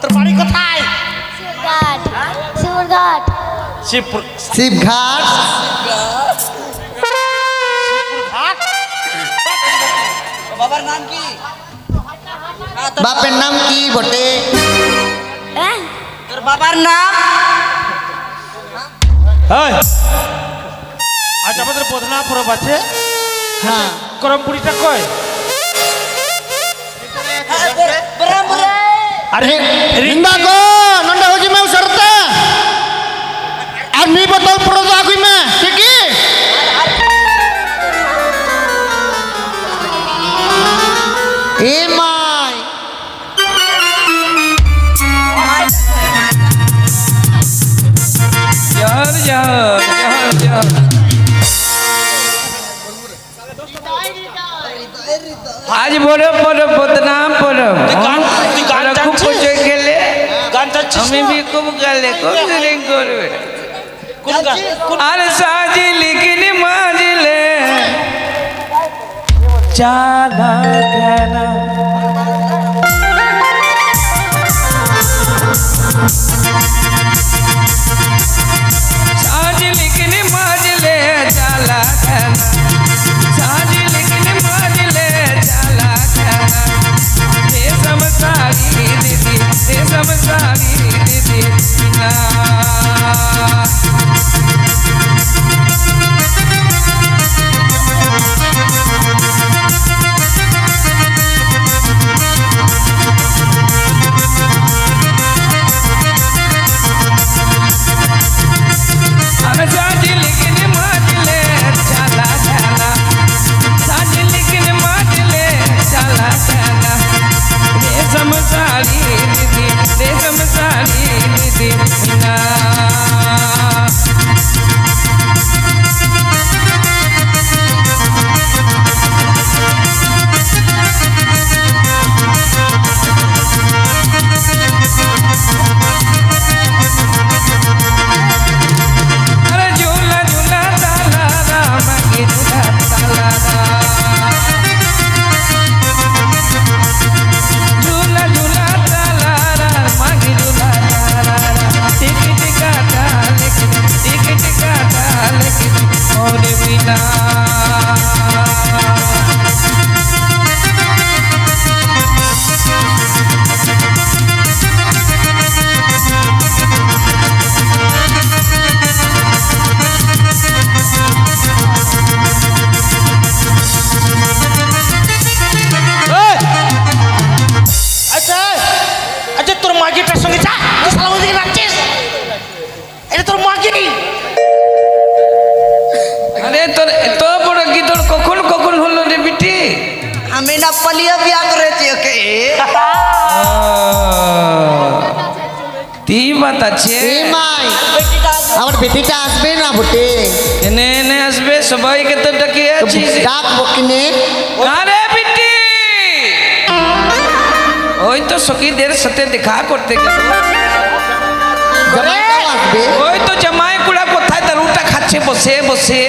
তোর বাড়ি কোথায়? শিবঘাট। শিবঘাট। শিবপুর শিবঘাট? বাবার নাম কি? বাপের নাম কি বটে? হ্যাঁ? তোর বাবার নাম? আজ আমাদের বদনাপুর আছে। হ্যাঁ। করমপুরিটা কয় রিন্দা গো নন্ডা হজি মে উসরতে আর মি বতল প্রদা আগুই মে ঠিক এ মাই জহর জহর জহর জহর আজ বড় বড় বদনাম পড়ব খুব গালে কমজোরিং করবে আর সাজিলে কিনে মাজিলে চালা খেলা সাজিলে কিনে মাজিলে চালা খেলা सारी रे समसारी दीदी ना এনে এনে আসবে সবাইকে তো ডাকিয়ে আছিস ডাক বকিনে আরে বিটি ওই তো সখীদের সাথে দেখা করতে গেল জামাইটাও আসবে ওই তো জামাই কুড়া কোথায় দারুটা খাচ্ছে বসে বসে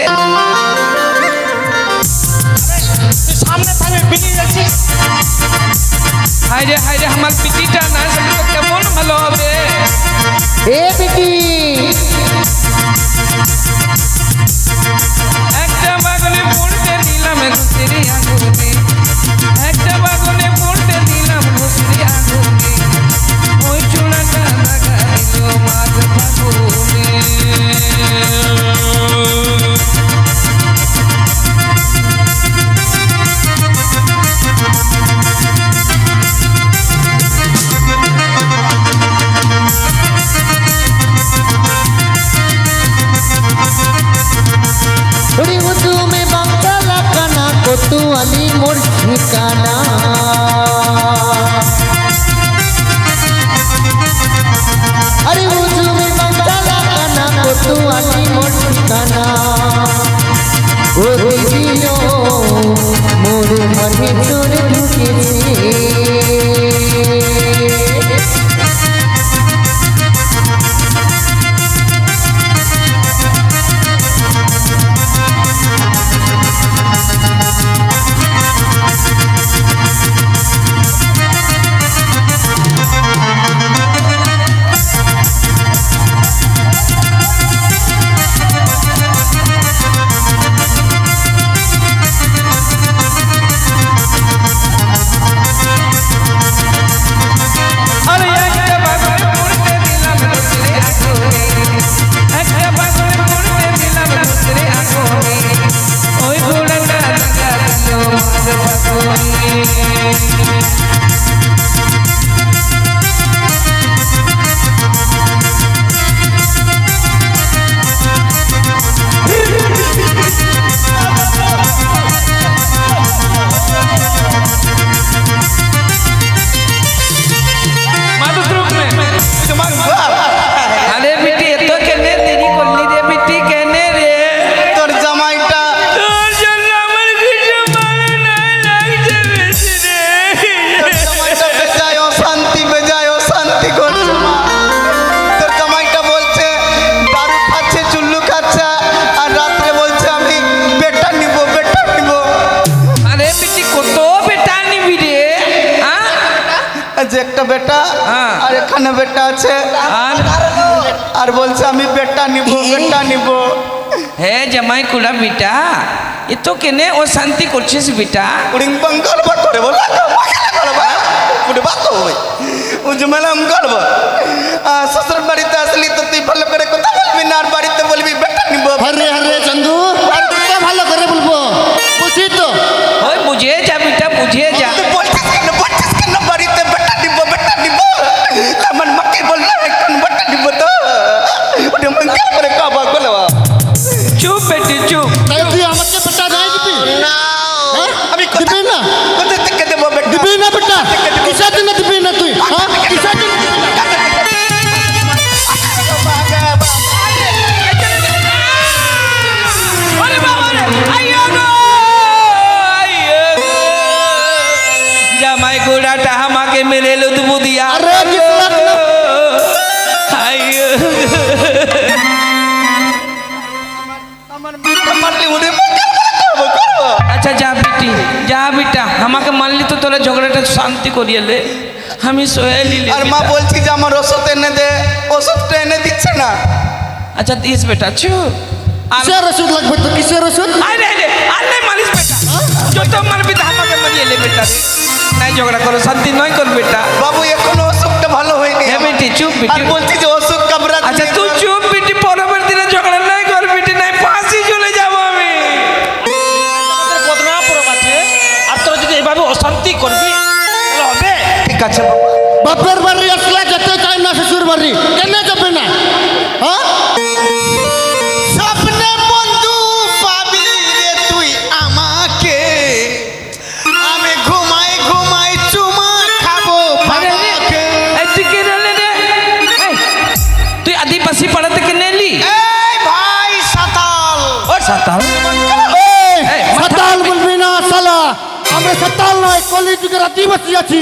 তুই সামনে সামনে বেরিয়ে যাচ্ছিস হাই রে হাই রে আমার বিটিটা না আসলে তো কেমন ভালো হবে এ বেটি একটা বাগানে পড়তে দিলাম ঘুষির আগুনে একটা বাগানে পড়তে দিলাম ঘুষির আগুনে ওই চূড়াটা লাগাইল মাঝ বাগুনে একটা বেটা হ্যাঁ। আর এখানে বেটা আছে। আর? আর বলছে আমি বেটা নিব বেটা নিব। হে জামাই কুড়া বিটা এ তো কেনে ও শান্তি করছিস বিটা? উড়িং বঙ্গল বা করে বলা বাত হবে করব শ্বশুর বাড়িতে আসলি তো তুই ভালো করে কথা বলবি না আর বাড়িতে বলবি বেটা নিব হ্যাঁ? আমি দিবি শান্তি করিয়েলে আমি আর মা বলছি যে আমার ওষুধ এনে দে ওষুধটা এনে দিচ্ছে না। আচ্ছা দিস বেটা কিসের ওষুধ লাগবে তো? কিসের ওষুধ? আরে আরে আর নাই মারিস বেটা। যত মারবি মারিয়ে বেটা নাই ঝগড়া করো শান্তি নয় কর বেটা। বাবু এখনও ভালো হয়নি। হ্যাঁ বেটি চুপ বেটি। বলছি যে ওষুধ কামড়া আচ্ছা তুই চুপ। ঠিক আছে বাপের বাড়ি আসলে যেতে চাই না শ্বশুর বাড়ি। কেন যাবে না? হ্যাঁ? স্বপ্নে বন্ধু পাবি রে তুই আমাকে। আমি ঘুমাই ঘুমাই চুমা খাব আরে রে, বাবাকে। এই তুই কে রে রে? এই, তুই আদিবাসী পাড়াতে কে নেলি? এই ভাই সাতাল। ও সাতাল? বলবি না সালা আমরা সাতাল নয় কলি যুগের আদিবাসী আছি।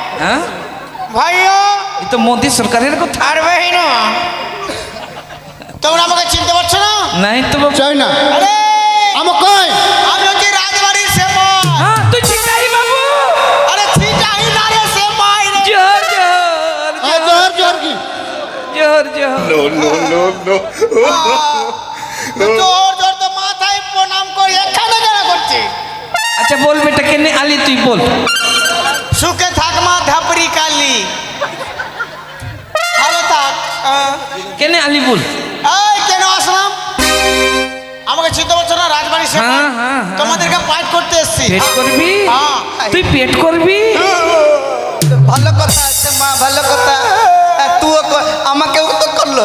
হ্যাঁ? ভাইয়া এ তো মোদি সরকারের কথা। আর ভাই না তোমরা আমাকে চিনতে পারছ না? নাই তো চাই না। আরে! আমাকে কই আমি হচ্ছে রাজবাড়ির সেবা হ্যাঁ তুই চিকাই বাবু। আরে চিকাই না রে সেবাই রে। জোর জোর জোর জোর কি? জোর জোর নো নো নো নো। জোর জোর তো মাথায় প্রণাম করি এখানে আচ্ছা কেন আলি তুই বল। সুখে থাক। মা ধাপরি কালি। ভালো থাক কেনে আলি এই কেন আসলাম? আমাকে চিনতে পারছ না রাজবাড়ি সেবক হ্যাঁ, হ্যাঁ, হ্যাঁ। তোমাদেরকে পাইট করতে এসছি। পেট করবি? হ্যাঁ। তুই পেট করবি? ভালো কথা আছে মা ভালো কথা। তুই আমাকেও তো করল।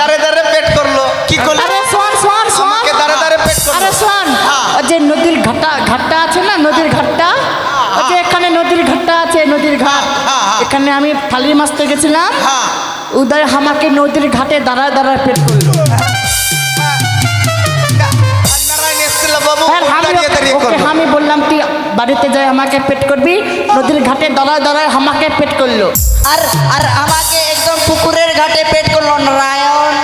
দাঁড়ে দাঁড়ে পেট করল। কি করল? আরে শোন শোন শোন। আমাকে দাঁড়ে দাঁড়ে পেট করল। আরে শোন হ্যাঁ। যে নদীর ঘাটটা ঘাটটা আছে না নদীর ঘাটটা? ওই যে এখানে নদীর ঘাটটা নদীর ঘাট। হ্যাঁ, হ্যাঁ। এখানে আমি ফালি মাছতে গেছিলাম। হ্যাঁ উদয় আমাকে নদীর ঘাটে দাঁড়ায় দাঁড়ায় পেট করল। দাঁড়িয়ে ওকে করল আমি বললাম তুই বাড়িতে যাই আমাকে পেট করবি? নদীর ঘাটে দাঁড়ায় দাঁড়ায় আমাকে পেট করল। আর আর আমাকে একদম পুকুরের ঘাটে পেট করল নারায়ণ।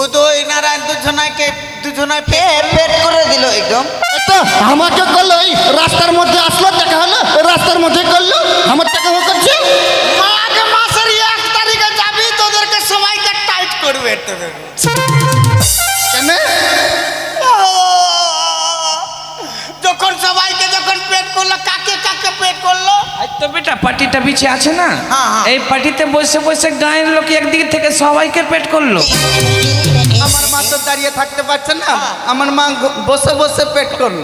উদয় নারায়ণ দুজনাকে দুজনায় পেট পেট করে দিল একদম আমাকে করল এই রাস্তার মধ্যে আসলো দেখা হলো রাস্তার মধ্যে করল আমার টাকা হোক করছে। মাঘ মাসের এক তারিখে যাবি তোদেরকে সবাইকে টাইট করবে তোদের তো বেটা পার্টিটা পিছে আছে না? হ্যাঁ, হ্যাঁ। এই পার্টিতে বসে বসে গায়ের লোক একদিক থেকে সবাইকে পেট করল। আমার মা তো দাঁড়িয়ে থাকতে পারছে না আমার মা বসে বসে পেট করল।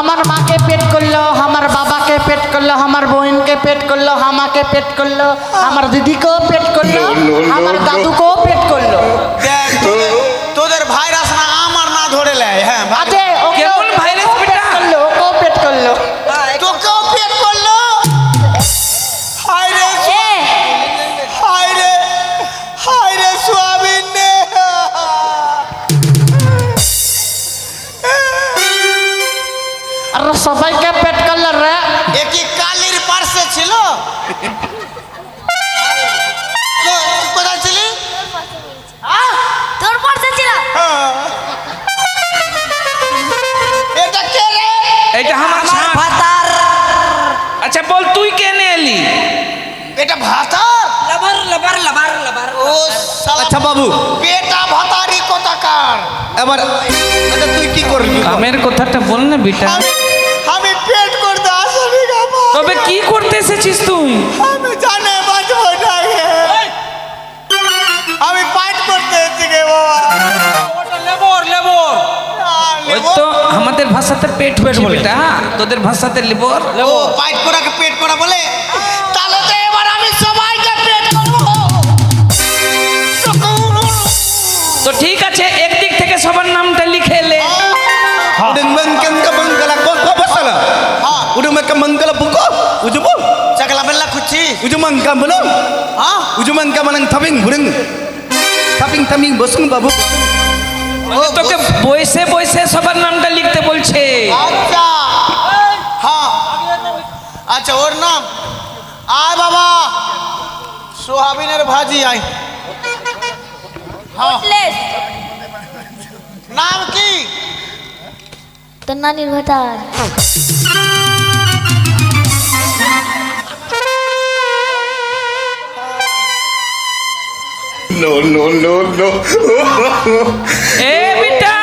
আমার মাকে পেট করল আমার বাবাকে পেট করল আমার বোনকে পেট করল আমাকে পেট করল আমার দিদিকেও পেট করল আমার দাদুকেও পেট করল। আর সবাইকে পেট করল রে। এ কি কালির পার্শ্বে ছিল? কোথায় ছিলি? তোর পড়তে ছিল। হ্যাঁ। এটা কে রে? এটা আমার ছাড়। আচ্ছা বল তুই কেনে এলি? এটা ভাতা লবার লবার লবার লবার। ও আচ্ছা বাবু। পেটা ভাতারি কোথাকার? এবার আচ্ছা তুই কি করবি কামের কথাটা বল না বেটা। তবে কি করতে এসেছিস তুই? আমি জানে বাঁচব না আমি পাইট করতে এসেছি গে বাবা। Labour labour. ওই তো আমাদের ভাষাতে পেট পেট বলে। তোদের ভাষাতে লেবর। ও পাইট করাকে পেট করা বলে? Uju mangkam belum. হ্যাঁ Uju mangkam manang tabing burung. Tabing tabing bosung babu. মানে তোকে বসে বসে সবার নামটা লিখতে বলছে আচ্ছা হ্যাঁ আচ্ছা ওর নাম আয় বাবা সোহাবিনের ভাজি আয় হ্যাঁ প্লেস নাম কি তোর নানির ভাতার এ বিটা!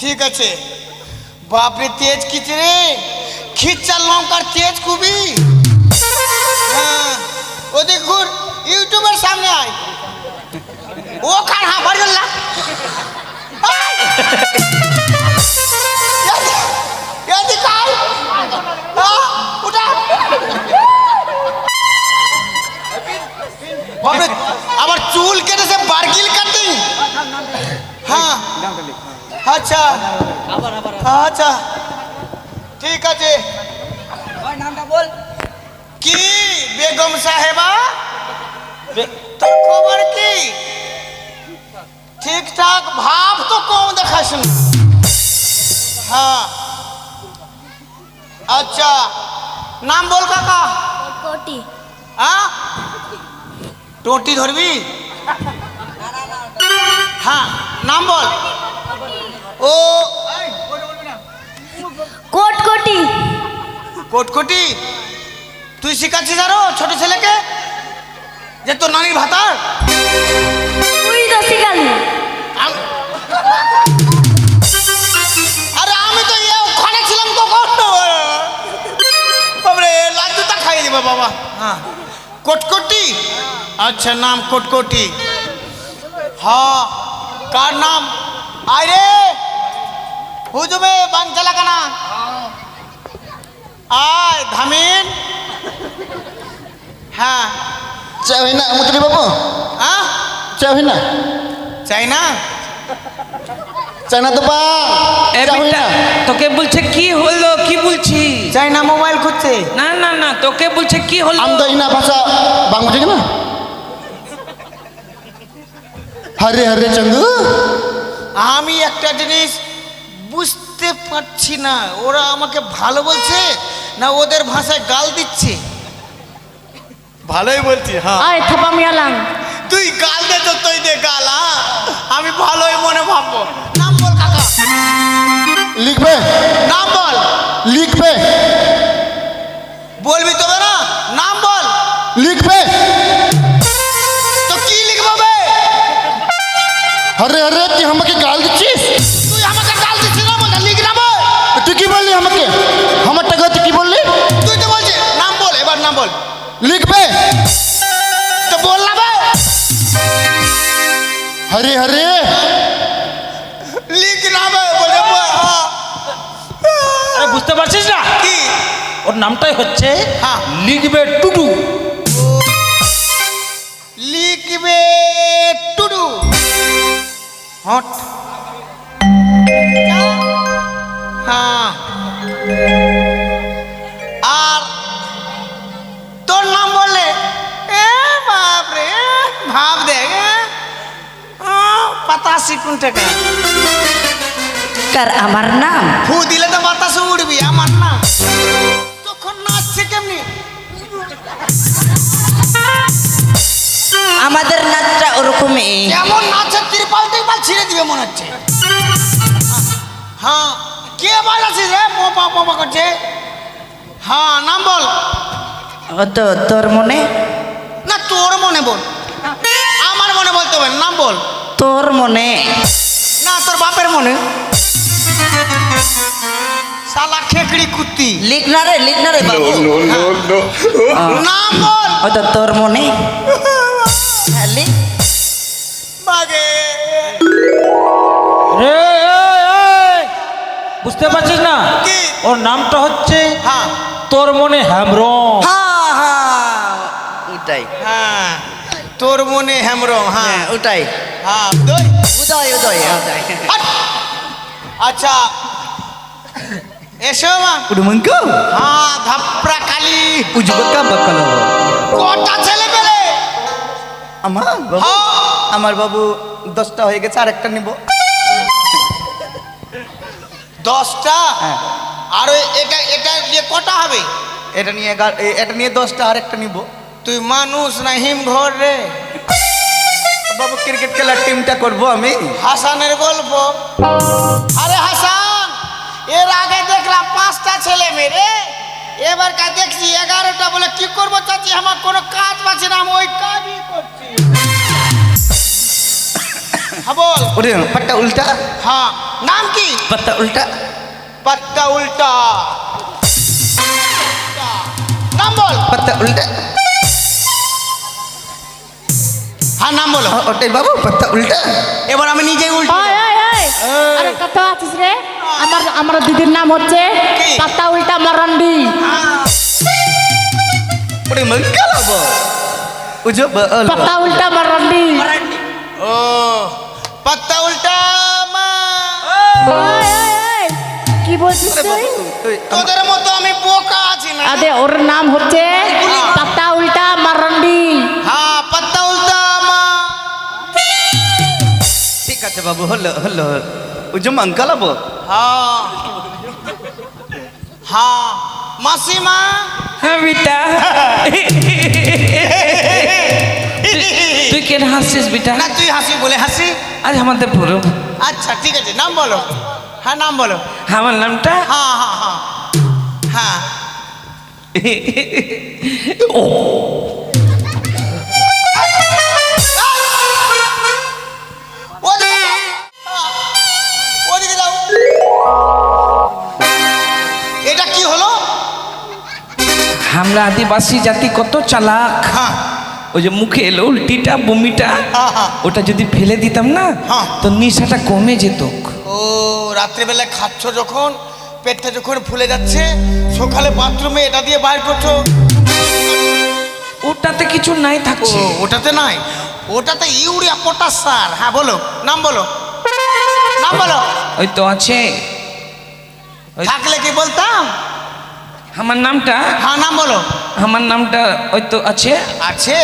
ঠিক আছে। বাপরে, তেজ খিচ রে? লঙ্কার তেজ খুবই। হ্যাঁ ও ঘুর, ইউটিউবের সামনে আয়। ও খান হা বাড়ি আচ্ছা। আচ্ছা। ঠিক আছে। নামটা বল। কি? বেগম সাহেবা? তোর খবর কি? ঠিকঠাক ভাব তো কম দেখাস না। হ্যাঁ। আচ্ছা। নাম বল কাকা। কোটি হ্যাঁ? টোটি ধরবি? হ্যাঁ। নাম বল। ও কোট কোটি কোটকোটি? তুই শিখাচ্ছিস আরও ছোট ছেলেকে? যে তোর নানির ভাতার? তুই তো শিখালি। আরে আমি তো ওখানে ছিলাম কখন বাবরে লাড্ডুটা খাইয়ে দিবে বাবা। হ্যাঁ। কোটকোটি? আচ্ছা নাম কোটকোটি। হ্যাঁ কার নাম? আয় রে হুজুবে বাং চালাকানা আয় ধামিন হ্যাঁ Cewek nak mutri babu. হ্যাঁ. চাই না বিটা nak. তোকে বলছে কি হলো কি বলছি চাই না মোবাইল খুঁজছে না না না তোকে বলছে কি হলো bang mutri kena. আমি একটা জিনিস বুঝতে পারছি না। ওরা আমাকে ভালো বলছে না ওদের ভাষায় গাল দিচ্ছে? ভালোই বলছি হ্যাঁ। আয় থাপা মিয়ালাং তুই গাল দে তো তুই দে গাল? আমি ভালোই মনে ভাববো। নাম বল কাকা। লিখবে? নাম বল। লিখবে? বলবি তবে না? নাম বল। লিখবে? তো কি লিখব বে? আরে আরে তুই আমাকে বল, হ্যাঁ। আরে বুঝতে পারছিস না? কি? ওর নামটাই হচ্ছে হ্যাঁ। লিখবে টুটু লিখবে টুডু। হট। হ্যাঁ পাতাশি কোন টাকা? কার আমার নাম? ফু দিলে তো বাতাসে উড়বি আমার না তখন নাচছে কেমনি? আমাদের নাচটা ওরকমই। এমন নাচের ত্রিপাল ত্রিপাল ছিঁড়ে দিবে মনে হচ্ছে। হ্যাঁ কে বল আছিস রে পোপা পোপা করছে। হ্যাঁ নাম বল। ও তো তোর মনে? না তোর মনে বল। আমার মনে বলতে হবে নাম বল। তোর মনে। না তোর বাপের মনে। শালা খেকড়ি কুত্তি। লিখ না রে লিখ না রে বাবু। নাম বল। ও তোর মনে। হ্যাঁ, লিখ। বাগে। রে বুঝতে পারছিস না? ওর নামটা হচ্ছে হ্যাঁ। তোর মনে হ্যামরম। হ্যাঁ হ্যাঁ ওটাই হ্যাঁ তোর মনে হেমরম হ্যাঁ। হ্যাঁ ওটাই হ্যাঁ দই উদয় উদয় উদয়। আচ্ছা। এসো মা। উডুমঙ্কো হ্যাঁ ধাপ্রা কালি। উজবকা বকলো। কটা ছেলে পেলে? আমার বাবু হ্যাঁ। আমার বাবু দশটা হয়ে গেছে আর একটা নিব। দশটা? হ্যাঁ। আর এটা এটা দিয়ে কটা হবে? এটা নিয়ে এটা নিয়ে দশটা আর একটা নিব। তুই মানুষ না হিম ঘর রে। বাবু ক্রিকেট খেলার টিমটা করব আমি। হাসানের গল্প। আরে হাসান এর আগে দেখলাম পাঁচটা ছেলে মেয়ে এবার কা দেখছি এগারোটা বলে কি করব চাচি? আমার কোনো কাজ পাচ্ছে না আমি ওই কাজই করছি। হ্যাঁ বল। ওরে পাট্টা উল্টা। হ্যাঁ নাম কি? পাত্তা উল্টা। পাত্তা উল্টা। নাম বল। পাত্তা উল্টা। হ্যাঁ নাম বলো। ওটাই বাবু পাত্তা উল্টা। এবার আমি নিজেই উল্টো ওই, ওই, ওই। আরে কত আছিস রে? আমার আমার দিদির নাম হচ্ছে কি? পাতা উল্টা মরন্ডি। ওরে মঙ্গল হব উজো বল। পাতা উল্টা মরন্ডি। ও পাত্তা উল্টা মা। ওই, ওই, ওই। কি বলছিস তুই? তোদের মতো আমি বোকা আছি না। আরে ওর নাম হচ্ছে পাতা বাবু হলো হলো। উজো মঙ্গল হব হ্যাঁ হ্যাঁ মাসিমা? হ্যাঁ বেটা। তুই কেন হাসছিস বেটা? না তুই হাসি বলে হাসি। আজ আমাদের পুরো। আচ্ছা ঠিক আছে নাম বলো। হ্যাঁ নাম বলো। আমার নামটা? হ্যাঁ হ্যাঁ হ্যাঁ হ্যাঁ। ও। আমরা আদিবাসী জাতি কত চালাক। ওই যে মুখে এলো উল্টিটা বমিটা। ওটা যদি ফেলে দিতাম না। তো নেশাটা কমে যেত। ও রাত্রেবেলা খাচ্ছ যখন পেটটা যখন ফুলে যাচ্ছে সকালে বাথরুমে এটা দিয়ে বাইর করছ। ওটাতে কিছু নাই থাকছে। ওটাতে নাই। ওটাতে ইউরিয়া পটাশ সার। হ্যাঁ বলো। নাম বলো। নাম বলো। ওই তো আছে। থাকলে কি বলতাম? আমার নামটা? হ্যাঁ নাম বলো। আমার নামটা ওই তো আছে। আছে?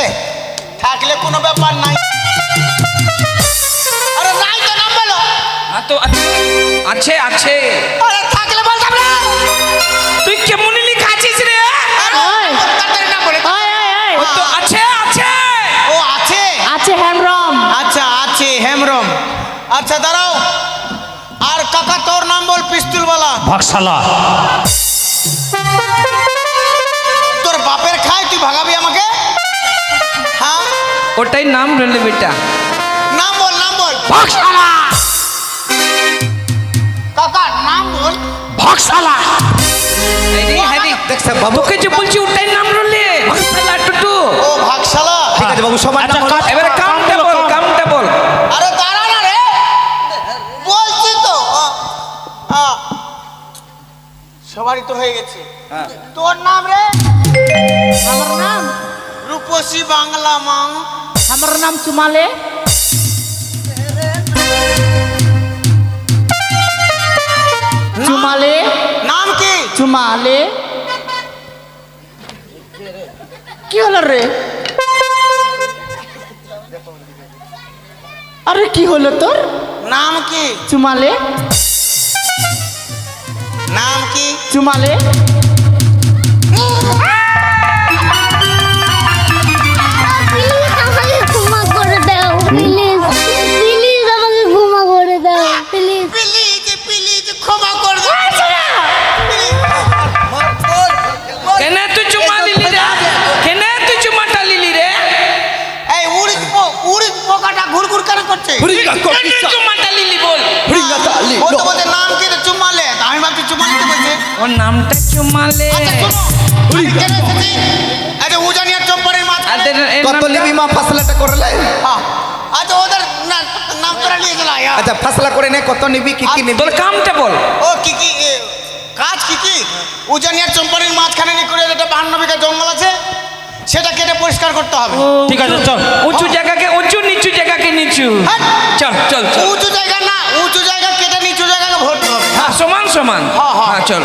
থাকলে কোনো ব্যাপার নাই। আরে নাই তো নাম বলো। হ্যাঁ তো আছে আছে আছে। আরে থাকলে বলতাম না। তুই কেমন লিখা আছিস রে? তো আছে আছে। ও আছে? আছে হেমরম আচ্ছা আছে হেমরম আচ্ছা দাঁড়াও। আর কাকা তোর নাম বল পিস্তুলওয়ালা। ভাগশালা। তুই ভাগাবি আমাকে? হ্যাঁ? ওটাই নাম রইলে বেটা। নাম বল নাম বল। ভাগশালা কাকা নাম বল। ভাগশালা আরে হারি দেখছ বাবু। তোকে যে বলছি ওটাই নাম রইলে ভাগশালা টুটু। ও ভাগশালা ঠিক আছে বাবু সবার আচ্ছা নাম এবারে কামটা বল কামটা বল। আরে সবারই তো হয়ে গেছে। তোর নাম রে? আমার নাম? রূপসী বাংলা মাং। আমার নাম চুমালে চুমালে নাম কি? চুমালে কি হলো রে? আরে কি হলো তোর? নাম কি? চুমালে নাম কি? চুমালে? প্লিজ আমাকে ক্ষমা করে দাও প্লিজ প্লিজ আমাকে ক্ষমা করে দাও। প্লিজ প্লিজ প্লিজ ক্ষমা করে দে কেন তুই চুমা লিলি রে কেন তুই চুমাটা লিলি রে? এই উড়িদ উড়িদ পোকাটা ঘুরঘুর কেন করছে কেন চুমাটা লিলি বল? ওর নামটা আচ্ছা আমি কেন এসেছি। আচ্ছা উজানিয়ার চম্পারের এর কত লিবি মা ফাসলাটা করলে? হ্যাঁ। আচ্ছা ওদের না- নাম তোরা নিয়ে গেল আচ্ছা ফাসলা করে নে কত নিবি কি কি নিবি? তোর কামটা বল। ও কি কি কাজ কি কি? উজানিয়ার চম্পারের মাঝখানে নিকুড়ে একটা বাহান্ন বিঘা জঙ্গল আছে সেটা কেটে পরিষ্কার করতে হবে। ঠিক আছে চল। উঁচু জায়গাকে উঁচু নিচু জায়গাকে নিচু। হ্যাঁ। চল চল। উঁচু জায়গা না উঁচু জায়গা কেটে নিচু জায়গাকে ভরতে হবে। হ্যাঁ সমান সমান। হ্যাঁ, হ্যাঁ। হ্যাঁ চল।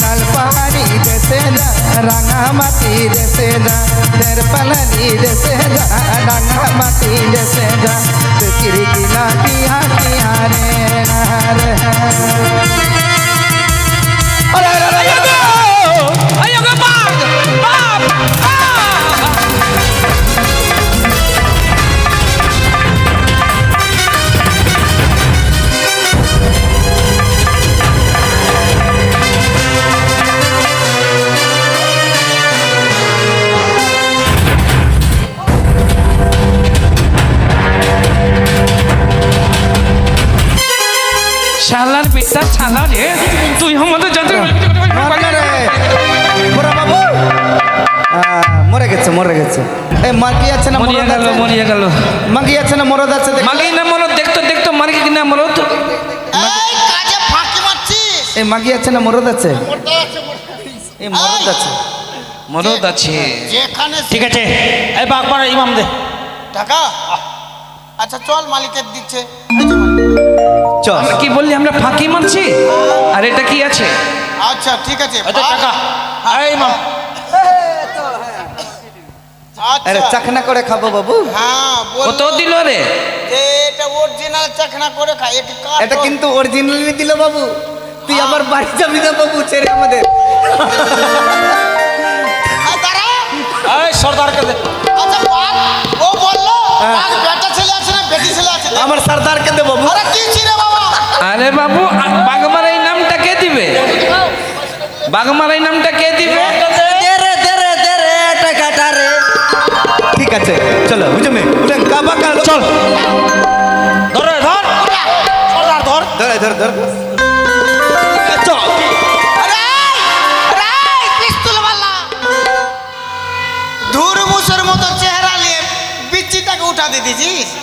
লাল পাহাড়ি দেশে যা রাঙা মাটি দেশে যা দের পালানি দেশে যা রাঙা মাটি দেশে যা কিরি কিলা পিয়া পিয়া রে শালার বেটা শালা রে। তুই আমাদের যাতে মরে গেছে মরে গেছে। এ মাগি আছে না মরদ গেল মরিয়া গেল। মাগি আছে না মরদ আছে? মাগি না মরো দেখতো দেখতো মারি কিনা মরো তো এই কাজে ফাঁকি মারছিস এ মাগি আছে না মরদ আছে? এ মরদ আছে। মরদ আছে। যেখানে ঠিক আছে। এই বাঘ পাড়া ইমাম দে। টাকা? আচ্ছা চল মালিকের দিচ্ছে। চল। কি বললি আমরা ফাঁকি মারছি? আর এটা কি আছে? আচ্ছা ঠিক আছে। আচ্ছা টাকা। এই ইমাম আরে আচ্ছা চাকনা করে খাব বাবু। হ্যাঁ কত দিল রে? এটা অরিজিনাল চাকনা করে কাঠ এটা কিন্তু অরিজিনালি দিল বাবু। তুই আবার বাড়ি যাবি না বাবু ছেড়ে আমাদের সর্দারকে দে। আচ্ছা ও বলল বেটা ছেলে আছে না বেটি ছেলে আছে? আমার সর্দারকে দেবো বাবু। আরে কি ছিল বাবা? আরে বাবু বাগমার এই নামটা কে দিবে? বাগমার এই নামটা কে দিবে? দে রে দে রে দে রে টাকাটা রে। ঠিক আছে চলো বুঝো মে উঠেন কাবা কা চল। ধর। ধর সর্দার ধর। ধর ধর ধর। ধুর